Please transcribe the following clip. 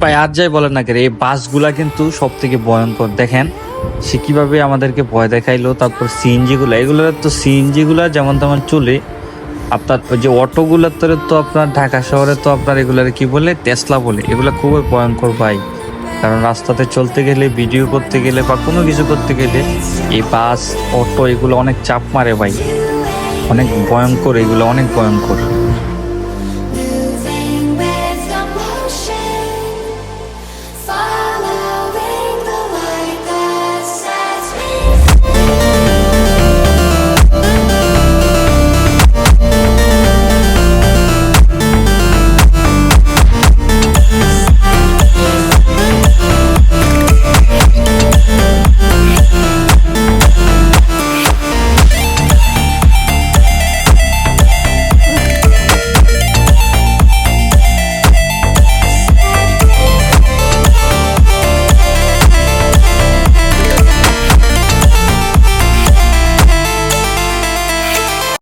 ভাই, আর যাই বলেন না কেন, এই বাসগুলা কিন্তু সব থেকে ভয়ঙ্কর। দেখেন, সে কীভাবে আমাদেরকে ভয় দেখাইলো, তারপর সিএনজিগুলো। এগুলোর তো সিএনজিগুলো যেমন তেমন চলে। আপনার যে অটোগুলোর তো আপনার ঢাকা শহরে তো আপনার এগুলার কি বলে, টেসলা বলে। এগুলো খুবই ভয়ঙ্কর ভাই। কারণ রাস্তাতে চলতে গেলে, ভিডিও করতে গেলে বা কোনো কিছু করতে গেলে, এই বাস, অটো, এগুলো অনেক চাপ মারে ভাই। অনেক ভয়ঙ্কর, এগুলো অনেক ভয়ঙ্কর।